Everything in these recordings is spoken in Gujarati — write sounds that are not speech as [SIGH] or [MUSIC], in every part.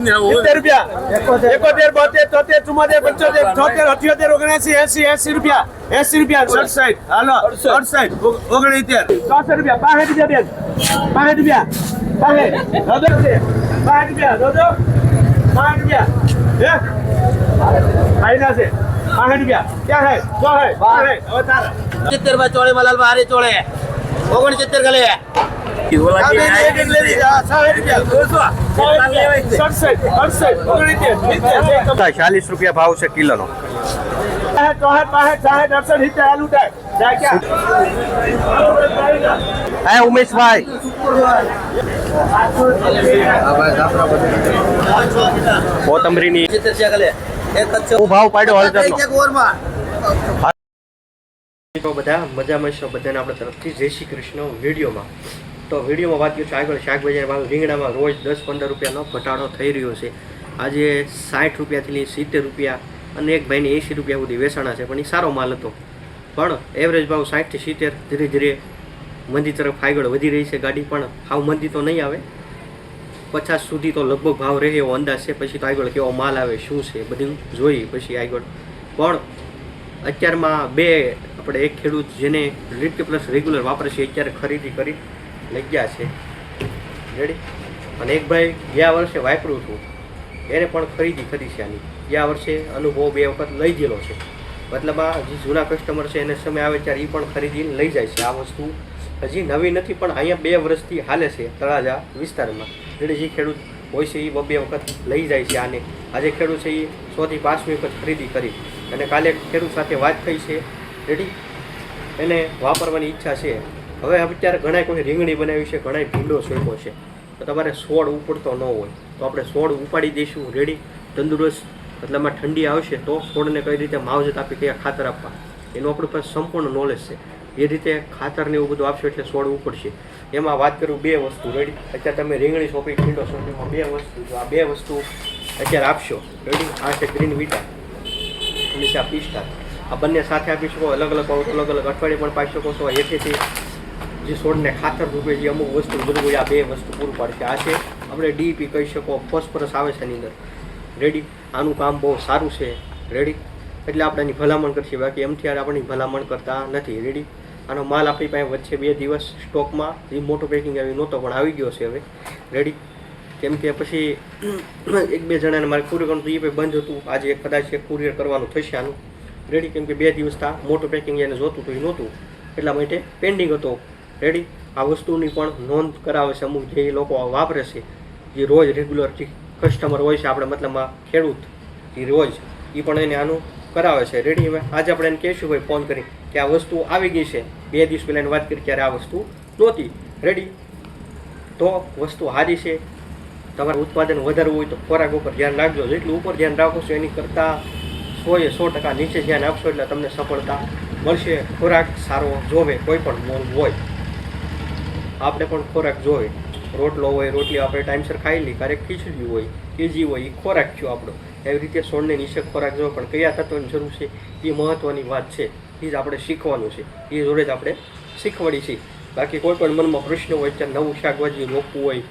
સિત્તેર રૂપિયા. એકોતેર. બોતેર તોતેર ચુમ્મોતેર પંચોતેર છોતેર અઠ્યોતેર ઓગણસી એસી એસી રૂપિયા. એસી રૂપિયા સડસાઠ હાલો સડસાઠ ઓગણીતેર ચોસઠ રૂપિયા. રૂપિયા બેન. બાસઠ રૂપિયા. બાસઠ. રૂપિયા. બાસઠ રૂપિયા. હે? ફાયદા છે. બાસઠ રૂપિયા. ક્યાં હે જો હે હવે તારા. સિત્તેરમાં ચોળે માં લાલમાં હારે ચોળે. ઓગણસિત્તેર ગલે. ચાલીસ રૂપિયા ભાવ છે કિલોનો હે ઉમેશભાઈ કોથમરીની ભાવ પાડ્યો બધા મજામાં છો બધાને આપણે તરફથી જય શ્રી કૃષ્ણ વિડીયોમાં. તો વિડીયોમાં વાત કરીશું આગળ શાકભાજી ભાવ રીંગણામાં રોજ દસ પંદર રૂપિયાનો ઘટાડો થઈ રહ્યો છે. આજે સાઠ રૂપિયાથી લઈ સિત્તેર રૂપિયા અને એક ભાઈને એંસી રૂપિયા સુધી વેચાણા છે, પણ એ સારો માલ હતો. પણ એવરેજ ભાવ સાઠથી સિત્તેર ધીરે ધીરે મંદી તરફ આગળ વધી રહી છે. ગાડી પણ હાવ મંદી તો નહીં આવે. પચાસ સુધી તો લગભગ ભાવ રહે એવો અંદાજ છે. પછી તો આગળ કેવો માલ આવે, શું છે બધું જોઈ પછી આગળ. પણ અત્યારમાં બે આપણે એક ખેડૂત જેને લીટ પ્લસ રેગ્યુલર વાપરે છે અત્યારે ખરીદી કરી લઈ ગયા છે. રેડી અને એક ભાઈ ગયા વર્ષે વાપરું છું. એને પણ ખરીદી કરી છે આની. ગયા વર્ષે અનુભવ બે વખત લઈ ગયેલો છે. મતલબ આ જે જૂના કસ્ટમર છે એને સમય આવે ત્યારે એ પણ ખરીદીને લઈ જાય છે. આ વસ્તુ હજી નવી નથી, પણ અહીંયા બે વર્ષથી હાલે છે તળાજા વિસ્તારમાં. એટલે જે ખેડૂત હોય છે એ બે વખત લઈ જાય છે આને. આજે ખેડૂત છે એ સોથી પાંચમી વખત ખરીદી કરી. અને કાલે ખેડૂત સાથે વાત થઈ છે. રેડી એને વાપરવાની ઈચ્છા છે. હવે અત્યારે ઘણા કોઈ રીંગણી બનાવી છે ઘણા ભીંડો શોધ્યો છે. તો તમારે છોડ ઉપડતો ન હોય. તો આપણે છોડ ઉપાડી દઈશું રેડી તંદુરસ્ત મતલબમાં ઠંડી આવશે તો છોડને કઈ રીતે માવજત આપી કયા ખાતર આપવા? એનું આપણી પાસે સંપૂર્ણ નોલેજ છે. એ રીતે ખાતરને એવું બધું આપશો એટલે છોડ ઉપડશે. એમાં વાત કરું બે વસ્તુ રેડી અત્યારે તમે રીંગણી સોંપી, ભીંડો સોંપીમાં બે વસ્તુ આ બે વસ્તુ અત્યારે આપશો. રેડી આ છે ગ્રીન વિટા અને છે આ પિસ્તા. આ બંને સાથે આપી શકો અલગ અલગ અલગ અલગ અઠવાડિયે પણ પાઈ શકો છો. હેઠેથી જે છોડને ખાતર રૂપે જે અમુક વસ્તુ જરૂર આ બે વસ્તુ પૂરું પાડશે આ છે, આપણે ડીપી કહી શકો, ફોસ્ફરસ આવે છે એની અંદર. રેડી આનું કામ બહુ સારું છે. રેડી એટલે આપણે એની ભલામણ કરશે. બાકી એમથી આપણી ભલામણ કરતા નથી. રેડી આનો માલ આપણી પાસે વચ્ચે બે દિવસ સ્ટોકમાં. એ મોટો પેકિંગ આવી નહોતો, પણ આવી ગયો છે હવે. રેડી કેમ કે પછી [CLEARS THROAT] એક બે જણાને મારે કુરિયર કરવાનું હતું. એ પણ બંધ હતું. આજે કદાચ એક કુરિયર કરવાનું થશે આનું. રેડી કેમ કે બે દિવસ તા મોટું પેકિંગ એને જોતું હતું એ નહોતું. એટલા માટે પેન્ડિંગ હતો. રેડી. આ વસ્તુની પણ નોંધ કરાવે છે અમુક જે લોકો વાપરે છે, જે રોજ રેગ્યુલર કસ્ટમર હોય છે, આપણે મતલબમાં ખેડૂત, જે રોજ એ પણ એને આનું કરાવે છે. રેડી? હવે આજે આપણે એને કહીશું ભાઈ ફોન કરી કે આ વસ્તુ આવી ગઈ છે. બે દિવસ પહેલાં એને વાત કરી ત્યારે આ વસ્તુ નહોતી. રેડી? તો વસ્તુ સારી છે. તમારે ઉત્પાદન વધારવું હોય તો ખોરાક ઉપર ધ્યાન રાખજો. જેટલું ઉપર ધ્યાન રાખો છો, એની કરતાં સો એ સો ટકા નીચે ધ્યાન આપશો એટલે તમને સફળતા મળશે. ખોરાક સારો જોવે, કોઈ પણ મોલ હોય. આપણે પણ ખોરાક જોઈએ રોટલો હોય, રોટલી આપણે ટાઈમસર ખાઈ લઈ ક્યારેક ખીચડી હોય, કેજી હોય એ ખોરાક થયો આપણો. એવી રીતે સોળને નીચે ખોરાક જોવો, પણ કયા તત્વની જરૂર છે એ મહત્ત્વની વાત છે. એ જ આપણે શીખવાનું છે. એ જોડે જ આપણે શીખવાડી છીએ બાકી કોઈ પણ મનમાં પ્રશ્ન હોય ત્યાં નવું શાકભાજી રોપવું હોય,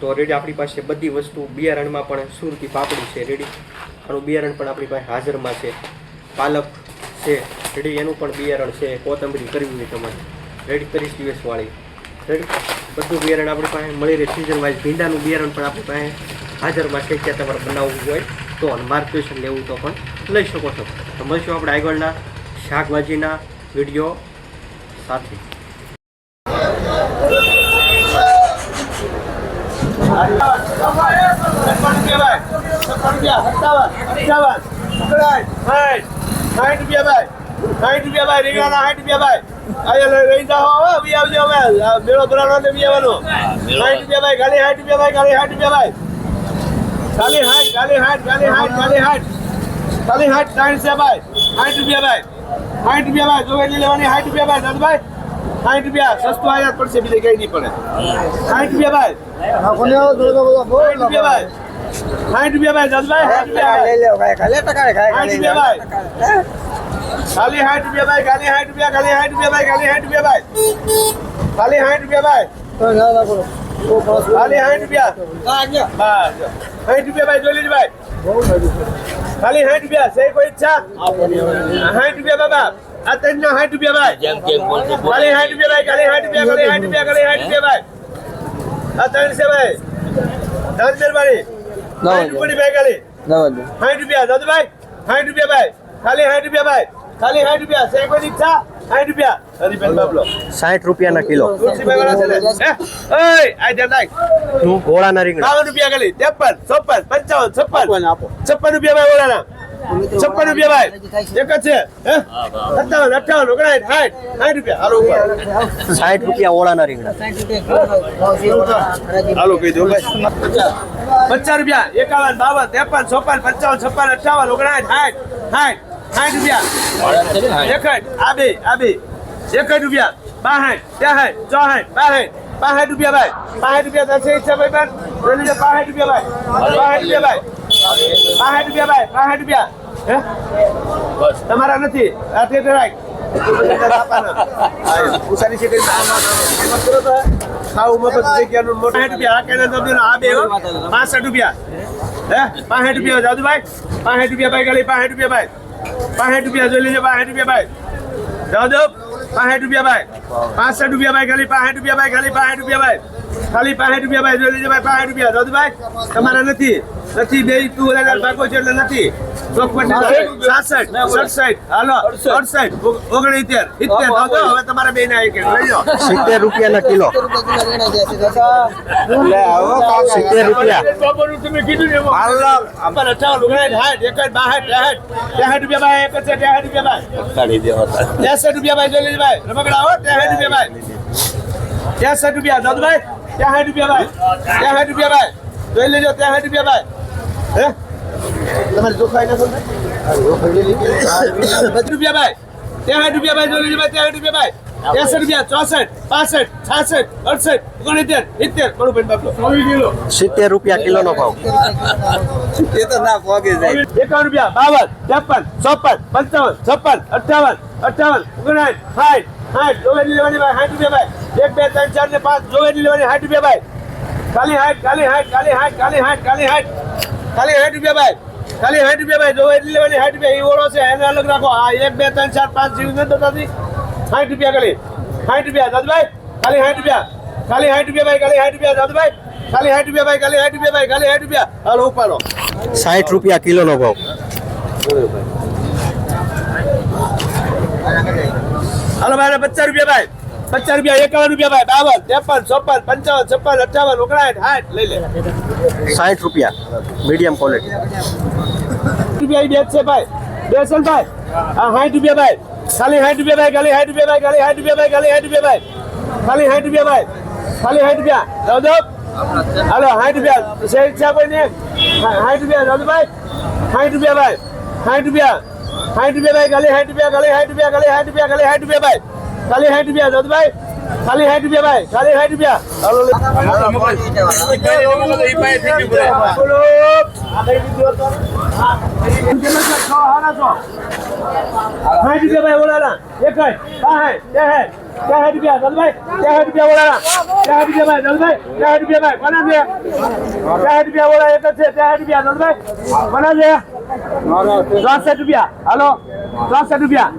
તો રેડી આપણી પાસે બધી વસ્તુ બિયારણમાં પણ સુરતી પાપડી છે, રેડી. આનું બિયારણ પણ આપણી પાસે હાજરમાં છે. પાલક છે, રેડી. એનું પણ બિયારણ છે કોથંબરી કરવી હોય તમારે. રેડી ત્રીસ દિવસવાળી બધું બિયારણ આપણી પાસે મળી રહે. સિઝન વાઇઝ ભીંડાનું બિયારણ પણ આપણી પાસે હાજરમાં છે. ત્યાં તમારે બનાવવું હોય તો માર્ગદર્શન લેવું તો પણ લઈ શકો છો. તો મળશું આપણે આગળના શાકભાજીના વીડિયો સાથે. સાઠ રૂપિયા ભાઈ, સાઠ રૂપિયા ભાઈ રીંગણાના સાઠ રૂપિયા ભાઈ. અહીંયા લઈ જાઓ હવે બી આવજો હવે મેળો ને બી આવવાનો સાઠ રૂપિયા ભાઈ ખાલી સાઠ રૂપિયા ભાઈ ખાલી સાઠ રૂપિયા ભાઈ ખાલી હાઠ ખાલી હાટ ખાલી હાટ ખાલી હાઠ ખાલી હાઠ સાઠ છે ભાઈ સાઠ રૂપિયા ભાઈ સાઠ રૂપિયા ભાઈ જો એટલી લેવાની સાઠ રૂપિયા ભાઈ દાદભાઈ સાઠ રૂપિયા સસ્તું આયાત પડશે બીજે કઈ નહીં પડે સાઠ રૂપિયા ભાઈ સાઠ રૂપિયા ભાઈ સાઠ રૂપિયા ભાઈ દાદભાઈ સાઠ રૂપિયા ભાઈ સાઠ રૂપિયા ભાઈ ખાલી રૂપિયા ભાઈ ખાલી સાઠ રૂપિયા ખાલી સાઠ રૂપિયા ભાઈ ખાલી સાઠ રૂપિયા ભાઈ ખાલી સાઠ રૂપિયા ભાઈ ખાલી સાઠ રૂપિયા બસ સાઠ રૂપિયા ભાઈ જોઈ લેજો ભાઈ ખાલી સાઠ રૂપિયા છે કોઈ ઈચ્છા સાઠ રૂપિયા બાબા આ ત્રણ ના સાઠ રૂપિયા ભાઈ ખાલી સાઠ રૂપિયા ભાઈ ખાલી સાઠ રૂપિયા ખાલી સાઠ રૂપિયા ખાલી સાઠ રૂપિયા ભાઈ આ ત્રણ છે ભાઈ દસ મહેરબાની સાઠ રૂપિયાની ભાઈ ખાલી સાઠ રૂપિયા દાદુભાઈ સાઠ રૂપિયા ભાઈ ખાલી સાઠ રૂપિયા ભાઈ ખાલી સાઠ રૂપિયા. કોઈ ઈચ્છા સાઠ રૂપિયા. હરીબેન બાબલો. સાઠ રૂપિયાના કિલો. તુલસીભાઈ વાળા છે હે? આ ધ્યાન રાખ. ઓળાના રીંગણા. બાવન રૂપિયા ખાલી. ત્રેપન ચોપન પંચાવન છપ્પન. છપ્પન રૂપિયા ભાઈ ઓળાના છપ્પન રૂપિયા ભાઈ. એક જ છે હે? સત્તાવન અઠાવન ઓગણાઠ સાઠ. સાઠ રૂપિયા. હાલો ઉપર. સાઠ રૂપિયા ઓળાના રીંગણા. હાલો કહી દો ભાઈ. પચાસ રૂપિયા. એકાવન બાવન ત્રેપન ચોપન પંચાવન છપ્પન અઠાવન ઓગણાઠ સાઠ. સાઠ. સાઠ રૂપિયા એકઠ આ બે આ બે એકઠ રૂપિયા બાસઠ ત્રેસઠ ચોસઠ બાસઠ બાસઠ રૂપિયા ભાઈ બાસઠ રૂપિયા થશે ઈચ્છા ભાઈ બેન લેજો બાસઠ રૂપિયા ભાઈ બાસઠ રૂપિયા ભાઈ બાસઠ રૂપિયા ભાઈ બાસઠ રૂપિયા હે તમારા નથી આ તે રાખ ઉસારી છે ખાવું મફત જગ્યાનું મોટું સાઠ રૂપિયા આ કેને તમને આ બે હો. પાસઠ રૂપિયા હે પાસઠ રૂપિયા જાદુભાઈ પાસઠ રૂપિયા ભાઈ ખાલી પાસઠ રૂપિયા ભાઈ પાસઠ રૂપિયા જોઈ લેજો પાસઠ રૂપિયા ભાઈ. જાદુ પાસઠ રૂપિયા ભાઈ. પાસઠ રૂપિયા ભાઈ ખાલી પાસઠ રૂપિયા ભાઈ ખાલી પાસઠ રૂપિયા ભાઈ. ખાલી પાસઠ રૂપિયા ભાઈ જોઈ લેજો ભાઈ પાસઠ રૂપિયા. જાદુભાઈ તમારા નથી. નથી બે તું હજાર ભાગો છે એટલે નથી. સાસઠ. સડસઠ. હાલો અડસઠ. ઓગણીતેર ઇત્તેર દાદો હવે તમારે બે ના એક એક લઈ જાઓ સિત્તેર રૂપિયાના કિલો. સિત્તેર રૂપિયા. તમે કીધું ને અઠાવન ઓગણાઠ સાઠ એક બાસઠ ત્રેસઠ. ત્રેસઠ રૂપિયા ભાઈ એક છે ત્રેસઠ રૂપિયા ભાઈ. ત્રેસઠ રૂપિયા ભાઈ જોઈ લેજો ભાઈ. રમકડા હો ત્રેસઠ રૂપિયા ભાઈ. ત્રેસઠ રૂપિયા દાદુભાઈ ત્રેસઠ રૂપિયા ભાઈ સાઠ રૂપિયા ભાઈ જોઈ લેજો ત્યાં સાઠ રૂપિયા ભાઈ હે? તમારે જોખાઈ ના. સમજાય રૂપિયા ભાઈ ત્રેસઠ રૂપિયા ભાઈ જોઈ લેજો ત્યાં રૂપિયા ભાઈ ત્રેસઠ રૂપિયા ચોસઠ પાસઠ છાસઠ અડસઠ ઓગણીતેર સિત્તેર. બરોબર બાપલો કિલો સિત્તેર રૂપિયા કિલોનો ભાવ. એકાવન રૂપિયા બાવન ત્રેપન ચોપન પંચાવન છપ્પન અઠાવન અઠાવન ઓગણાઠ સાઠ સાઠ. લેવાની ભાઈ સાઠ રૂપિયા ભાઈ એક બે ત્રણ ચાર ને પાંચ. જોવેલી લેવાની સાઠ રૂપિયા ભાઈ. ખાલી હાઠ ખાલી હાઠ ખાલી હાઠ ખાલી હાઠ ખાલી હાઠ ખાલી હાઠ રૂપિયા ભાઈ. ખાલી સાઠ રૂપિયા ભાઈ. જોવેલી લેવાની સાઠ રૂપિયા એ ઓળો છે એને અલગ રાખો. આ એક બે ત્રણ ચાર પાંચ જેવી નથી બતાતી સાઠ રૂપિયા ખાલી. સાઠ રૂપિયા દાદુભાઈ. ખાલી સાઠ રૂપિયા. ખાલી સાઠ રૂપિયા ભાઈ ખાલી સાઠ રૂપિયા દાદુભાઈ. ખાલી સાઠ રૂપિયા ભાઈ ખાલી સાઠ રૂપિયા ભાઈ ખાલી સાઠ રૂપિયા. હાલો ઉપાડો. સાઠ રૂપિયા કિલોનો ભાવ. હાલો ભાઈ પચાસ રૂપિયા ભાઈ. પચાસ રૂપિયા એકાવન રૂપિયા ભાઈ બાવન ત્રેપન ચોપન પંચાવન છપ્પન અઠાવન ઓગણાઠ સાઠ લઈ લે સાઠ રૂપિયા મીડિયમ ક્વોલિટી રૂપિયા બેચ છે ભાઈ બેસન ભાઈ હા સાઠ રૂપિયા ભાઈ ખાલી સાઠ રૂપિયા ભાઈ ખાલી સાઠ રૂપિયા ભાઈ ખાલી સાઠ રૂપિયા ભાઈ ખાલી સાઠ રૂપિયા ભાઈ ખાલી સાઠ રૂપિયા ભાઈ ખાલી સાઠ રૂપિયા દાદો હાલો સાઠ રૂપિયા છે ઈચ્છા કોઈ ને સાઠ રૂપિયા દાદુ ભાઈ સાઠ રૂપિયા ભાઈ સાઠ રૂપિયા સાઠ રૂપિયા ભાઈ ખાલી સાઠ રૂપિયા ખાલી સાઠ રૂપિયા ખાલી સાઠ રૂપિયા ખાલી સાઠ રૂપિયા ભાઈ ખાલી સાઠ રૂપિયા દાદુ ખાલી સાઠ રૂપિયા ભાઈ. ખાલી સાઠ રૂપિયા સાઠ રૂપિયા ભાઈ ઓલાના એક ત્રેસઠ રૂપિયા દલભાઈ ત્રેસઠ રૂપિયા ઓલાના ત્રેસઠ રૂપિયા ભાઈ દલભાઈ ત્રેસઠ રૂપિયા ભાઈ, કોના છે? ત્રેસઠ રૂપિયા ઓલા એક જ છે. ત્રેસઠ રૂપિયા દલભાઈ કોના રૂપિયા. હાલો. ચોસઠ રૂપિયા.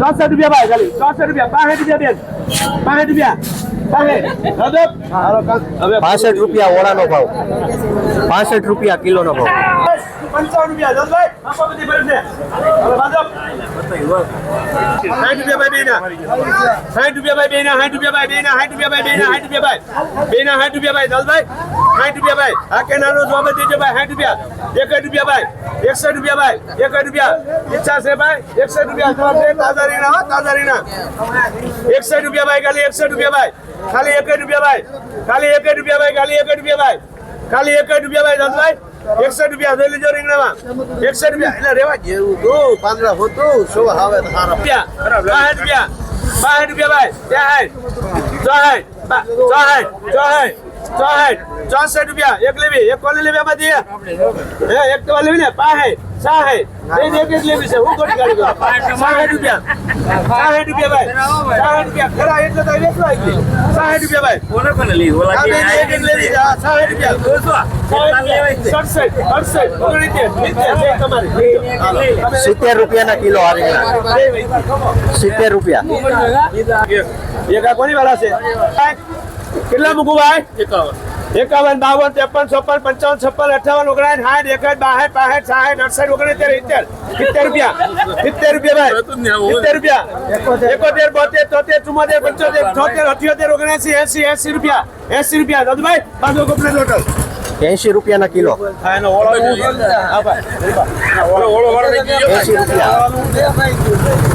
ચોસઠ રૂપિયા ભાઈ ખાલી. ચોસઠ રૂપિયા. પાસઠ રૂપિયા બેન. પાસઠ રૂપિયા. પાસઠ. રૂપિયા ઓળાનો ભાવ. પાસઠ રૂપિયા કિલોનો ભાવ. પંચાવન રૂપિયા. સાઠ રૂપિયા ભાઈ બેના સાઠ રૂપિયા ભાઈ બેના સાઠ રૂપિયા ભાઈ બેના સાઠ રૂપિયા ભાઈ બેના સાઠ રૂપિયા ભાઈ. બેના સાઠ રૂપિયા ભાઈ. દલભાઈ સાઠ રૂપિયા ભાઈ. આ કેનાનો જવાબ દેજો ભાઈ સાઠ રૂપિયા. એક રૂપિયા ભાઈ. એકસઠ રૂપિયા ભાઈ. એક રૂપિયા. ઈચ્છા છે ભાઈ. એકસઠ રૂપિયા. જવાબ દે તાજા રીના હો તાજા રીના એકસઠ રૂપિયા ભાઈ ખાલી એકસઠ રૂપિયા ભાઈ. ખાલી એક રૂપિયા ભાઈ. ખાલી એક રૂપિયા ભાઈ ખાલી એક રૂપિયા ભાઈ. ખાલી એક રૂપિયા ભાઈ દાદભાઈ એકસઠ રૂપિયા જોઈ લેજો રીંગણામાં એકસઠ રૂપિયા. એટલે રેવા જેવું તો પાંદડા હોતું શું હવે રૂપિયા. બાસઠ રૂપિયા. બાસઠ રૂપિયા ભાઈ. ત્યાસઠ ચોસઠ બા- ચોસઠ ચોસઠ ચોસઠ ચોસઠ રૂપિયા એક લેવી એક કોને લેવી એક તો લેવી ને પાસઠ સાઠ એક એક લેવી છે હું કરું રૂપિયા સાઠ રૂપિયા ભાઈ સાઠ રૂપિયા ખરા એટલે તો વેચવા આવી સાઠ રૂપિયા ભાઈ કોને કોને લીધું ઓલા આ બે ને એક એક લેવી રૂપિયા સિત્તેર સિત્તેર કિલો સિત્તેર રૂપિયા એક કોની વાળા છે કેટલા મૂકું ભાઈ? એકાવન. બાવન ત્રેપન છપ્પન પંચાવન છપ્પન અઠાવન ઓગણાઠ સાઠ એકસઠ બાસઠ પાસઠ સાઠ અડસઠ ઓગણસિત્તેર સિત્તેર સિત્તેર રૂપિયા. સિત્તેર રૂપિયા ભાઈ. સિત્તેર રૂપિયા. એકોતેર. બોતેર તોતેર ચુમ્મોતેર પંચોતેર છોતેર અઠ્યોતેર ઓગણસી એસી એસી રૂપિયા. એસી રૂપિયા. દાદુભાઈ બાજુ કપડે ટોટલ એંશી રૂપિયાના કિલો. એસી રૂપિયા.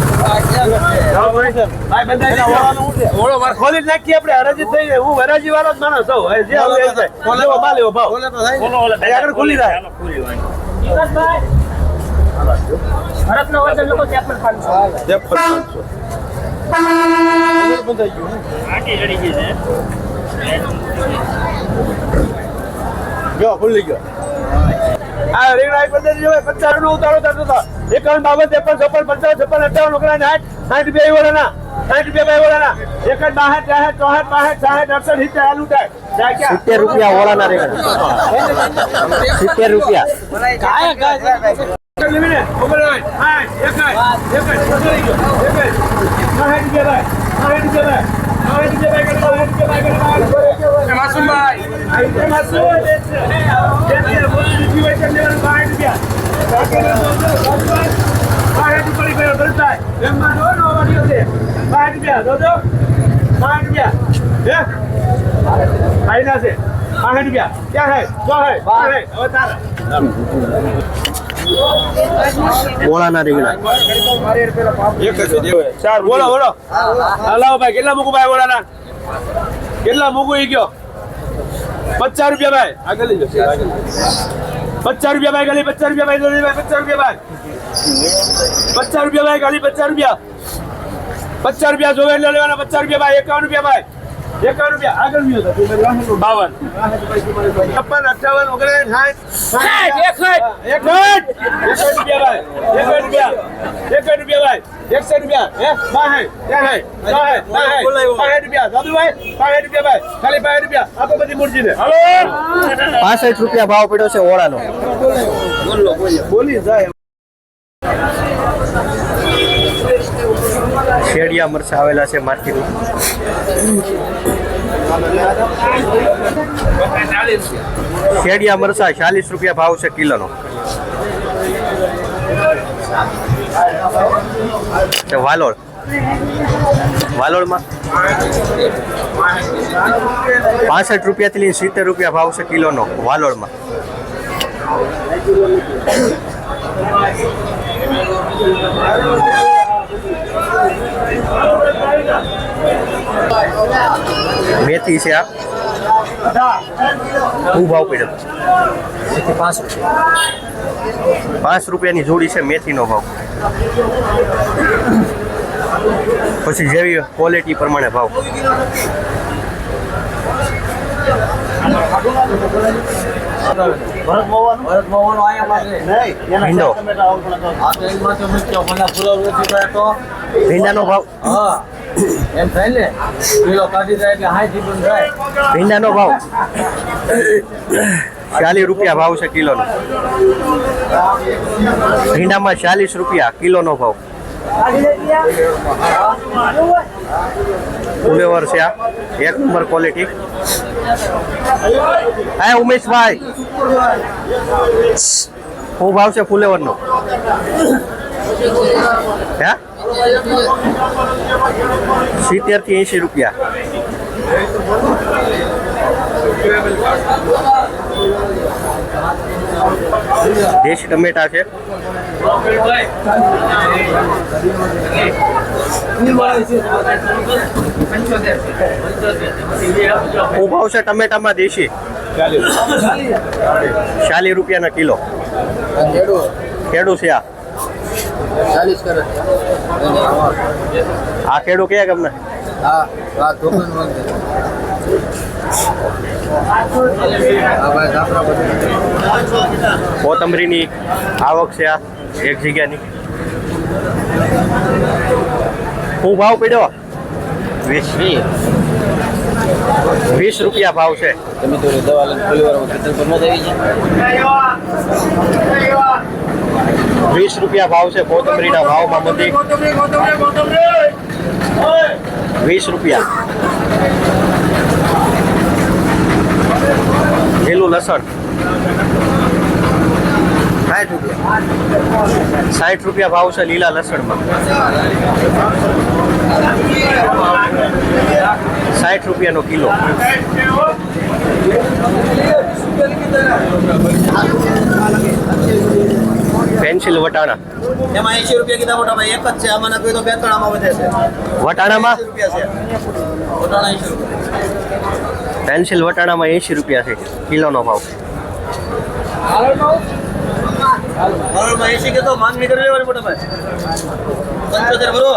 ખોલી નાખીએ આપણે. હરાજી થઈ હું હરાજી વાળો જ માણસ છું જે આવે એ થાય. લેવો માલ લેવો ભાવ. અહીં આગળ ખુલ્લી થાય. ગયો ખુલ્લી ગયો. આ રીંગણા પંદર જેવા પચાસ નો ઉતારો થતો હતો એકાવન બાવન ત્રેપન છપ્પન પંચાવન છપ્પન અઠાવન ઓગણાસ સાઠ સાઠ રૂપિયા વાળાના સાઠ રૂપિયા વાળાના એકડ બાસઠ ત્રાસઠ ચોસઠ પાસઠ સાઠ અડસઠ સિત્તેર આલુ થાય? સિત્તેર રૂપિયા ઓળાના સિત્તેર રૂપિયા લેવીને, ઉપર હોય. સાઠ, એકડ, એકડ, પકડી ગયો, એકડ. સાઠ રૂપિયા ભાઈ, રૂપિયા સાઠ રૂપિયા ભાઈ. માસુમભાઈ આ તેમાં શું હોય છે? બે છે, બોલી દીધી હોય છે, લેવાનું સાઠ રૂપિયા. બાકીના તો જો, સાઠ સાઠ ઉપર ગયો, બનતા. એમમાં જો, છે. સાઠ રૂપિયા, જો, જો. સાઠ રૂપિયા. હે? ફાયદા છે. સાઠ રૂપિયા. ક્યાં હે? જો હે? ક્યાં હે? હવે તારા. ઓળાના રીંગણા ચાર બોલો બોલો હલાવો ભાઈ કેટલા મૂકું ભાઈ બોલાના કેટલા મૂકું ઈ ગયો પચાસ રૂપિયા ભાઈ. આગળ લઈ જાઓ. પચાસ રૂપિયા ભાઈ, ગાલી પચાસ રૂપિયા ભાઈ ભાઈ, પચાસ રૂપિયા ભાઈ. પચાસ રૂપિયા ભાઈ, ગાલી પચાસ રૂપિયા. પચાસ રૂપિયા જોવે એટલે લેવાના પચાસ રૂપિયા ભાઈ, એકાવન રૂપિયા ભાઈ. એકાવન રૂપિયા. આગળ ગયો બાવન. છપ્પન અઠાવન ઓગણીસ સાઠ એકસઠ. રૂપિયા. ભાઈ એકસઠ. રૂપિયા એકસઠ રૂપિયા. ભાઈ. એકસઠ રૂપિયા. હે? બાહઠ ત્યાં હે બાહઠ બાહઠ બાહઠ રૂપિયા. દાદુભાઈ બાહઠ રૂપિયા ભાઈ. ખાલી બાહઠ રૂપિયા. આપો બધી મૂર્તિને પાસઠ રૂપિયા ભાવ પડ્યો છે ઓળાનો. બોલી જાય. શેડિયા મરચા આવેલા છે માર્કેટમાં. શેડિયા મરચા ચાલીસ રૂપિયા ભાવ છે કિલોનો. વાલોળ. વાલોળમાં પાસઠ રૂપિયાથી લઈને સિત્તેર રૂપિયા ભાવ છે કિલોનો વાલોળમાં. મેથી છે આ. શું ભાવ પડ્યો. પાંચ પાંચ રૂપિયાની જોડી છે મેથીનો ભાવ. પછી જેવી ક્વોલિટી પ્રમાણે ભાવ. ભીંડો. ભીંડાનો ભાવ. એમ થાય ને કિલો કાઢી જાય એટલે હાઈ જીવન થાય. ભીંડાનો ભાવ? ચાલીસ રૂપિયા ભાવ છે કિલોનો. ભીંડામાં ચાલીસ રૂપિયા કિલોનો ભાવ. ફુલેવર છે આ. એક નંબર ક્વોલિટી હા, ઉમેશભાઈ. શું ભાવ છે ફુલેવરનો? હે? સિત્તેરથી એંશી રૂપિયા. દેશી ટમેટા છે. શું આવશે ટમેટામાં દેશી? ચાલીસ. રૂપિયાના કિલો. ખેડૂ છે આ. ચાલીસ કરે. આ ખેડૂ કયા તમને હા હા ધોકન કોથમરીની આવક છે આ એક જગ્યાની. હું ભાવ પડ્યો? વીસ. વીસ રૂપિયા ભાવ છે. તમે તો દવા લઈને પરિવારમાં ખેતર પર મત આવી છે વીસ રૂપિયા ભાવ છે કોથમરીના ભાવમાં બધી. વીસ રૂપિયા. લીલું લસણ. સાઠ રૂપિયા. સાઠ રૂપિયા ભાવ છે લીલા લસણમાં. સાઠ રૂપિયાનો કિલો. પેન્સિલ વટાણા. એમાં એસી રૂપિયા કીધા મોટા ભાઈ એક જ છે આમાં કોઈ તો બે ત્રણ આમાં વધે છે. વટાણામાં? રૂપિયા છે. વટાણા એસી રૂપિયા. પેન્સિલ વટાણામાં એંશી રૂપિયા છે કિલોનો ભાવ. હરોળમાં એસી કીધો માંગણી કરી લેવાની મોટા ભાઈ. પંચોતેર બરો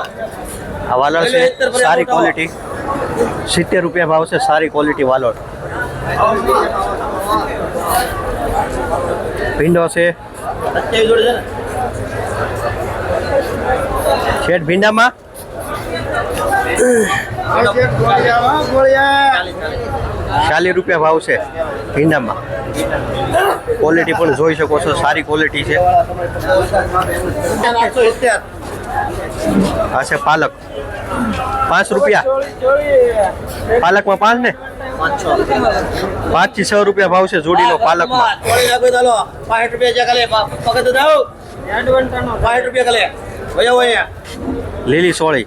આ વાલોળ છે સારી ક્વોલિટી સિત્તેર રૂપિયા ભાવ છે સારી ક્વોલિટી વાલોળ ભીંડો છે શેઠ, ભીંડામાં? ચાલીસ રૂપિયા ભાવ છે ભીંડામાં. ક્વોલિટી પણ જોઈ શકો છો, સારી ક્વોલિટી છે. હા છે પાલક. પાંચ રૂપિયા. પાલકમાં પાંચ ને? પાંચથી છ રૂપિયા ભાવ છે જોડીનો લો પાલક પાંઠ રૂપિયા જાઓ લીલી સોળી.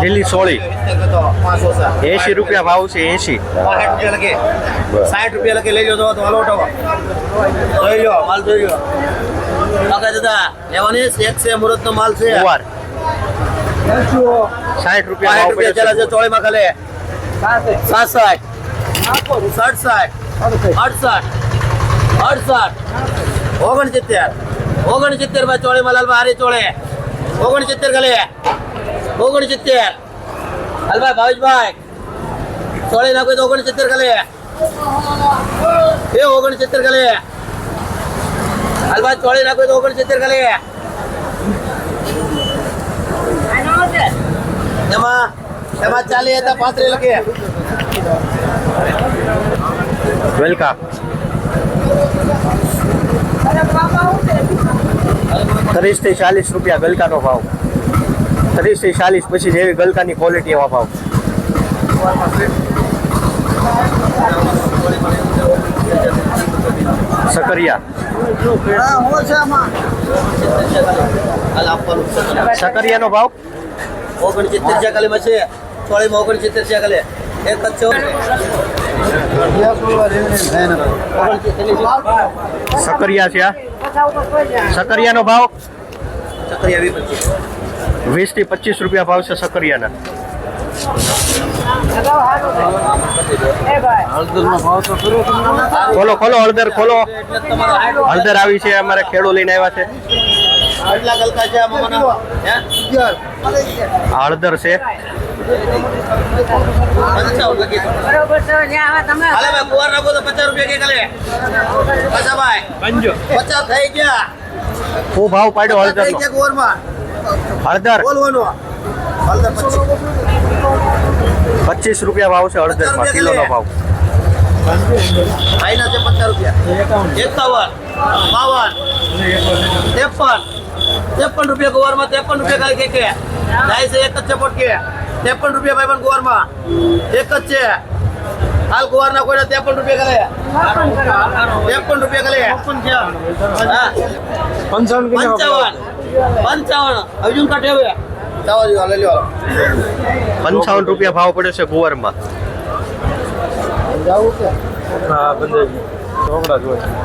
લીલી સોળી. એસી રૂપિયા ભાવ છે લખે સાઠ રૂપિયા લખી લઈ લો તો હાલો ઉઠાવો જોઈ લો માલ જોઈ લો પકડ દાદા લેવાની એક છે મુહૂર્ત નો માલ છે. સાઠ રૂપિયા રૂપિયા ચાલે છે પડે ચોળીમાં ખાલી. સાસઠ. સડસઠ અડસઠ. અડસઠ. ઓગણસિત્તેર. ઓગણસિત્તેર ભાઈ ચોળીમાં લાલભાઈ હારી ચોળે. ઓગણસિત્તેર ખાલી. ઓગણસિત્તેર. હાલભાઈ ભાવેશભાઈ. ચોળી નાખો તો ઓગણસિત્તેર ખાલી. એ ઓગણસિત્તેર ખાલી. હાલભાઈ ચોળી નાખો તો ઓગણસિત્તેર ખાલી એમાં એમાં ચાલી લખીએ. વેલકા. ત્રીસ ચાલીસ રૂપિયા ગલકાનો ભાવ. ત્રીસથી ચાલીસ પછી જેવી ગલકાની ક્વોલિટી એવા ભાવ. સકરિયા સકરિયાનો ભાવ? ઓગણસિત્તેર છે માં છે ચોળીમાં ઓગણસિત્તેર છે ખાલી. એક જ છે. સકરિયા છે આ સકરિયાનો ભાવ? વીસથી પચીસ રૂપિયા ભાવ છે સકરિયાના. ખોલો ખોલો, હળદર ખોલો. હળદર આવી છે, અમારે ખેડૂ લઈને આવ્યા છે. હે હળદર છે. શું ભાવ પાડ્યો હળદર હળદર. પચીસ રૂપિયા ભાવ છે હળદરમાં કિલોનો ભાવ. આઈના છે પચાસ રૂપિયા. એકાવન બાવન ત્રેપન. ત્રેપન રૂપિયા ગુવારમાં ત્રેપન રૂપિયા ખાલી કે કે. જાય છે એક જ છે પોટકે. ત્રેપન રૂપિયા ભાઈ પણ ગોવારમાં. એક જ છે. હાલ ગોવારના કોઈને ત્રેપન રૂપિયા કરે ત્રેપન રૂપિયા કરે હા. પંચાવન પંચાવન. અર્જુન કાઢે હવે. જવા દો લઈ લો પંચાવન રૂપિયા ભાવ પડે છે ગુવારમાં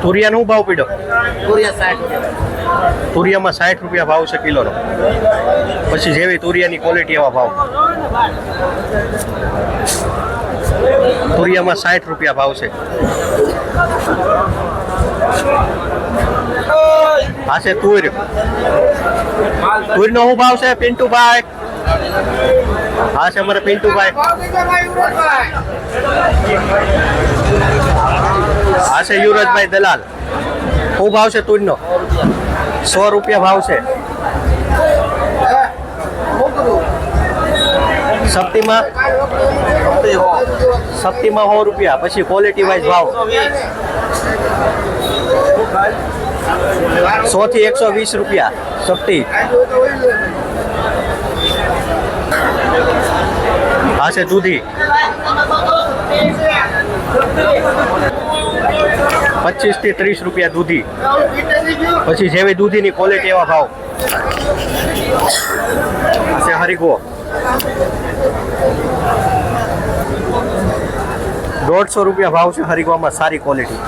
તુરિયાનો ભાવ પડ્યો? તુરિયામાં સાઠ રૂપિયા ભાવ છે કિલોનો. પછી જેવી તુરિયાની ક્વોલિટી એવા ભાવ. તુરિયામાં સાઠ રૂપિયા ભાવ છે. હા છે તુર. તુરનો શું ભાવ છે? પિન્ટુભાઈ? આ છે અમારે પિન્ટુભાઈ. આ છે યુવરાજભાઈ દલાલ. શું ભાવ છે તુજનો? સો રૂપિયા ભાવ છે. શક્તિમાં? શક્તિમાં સો રૂપિયા. પછી ક્વોલિટી વાઇઝ ભાવ. સો થી એકસો વીસ રૂપિયા. સપ્તી આ છે દૂધી પચીસથી ત્રીસ રૂપિયા દૂધી પછી જેવી દૂધીની ક્વોલિટી એવા ભાવ. આ છે હરિગો દોઢસો રૂપિયા ભાવ છે હરિગોમાં સારી ક્વોલિટી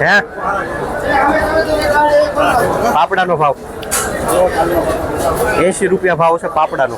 હે? પાપડાનો ભાવ. એસી રૂપિયા ભાવ છે પાપડાનો.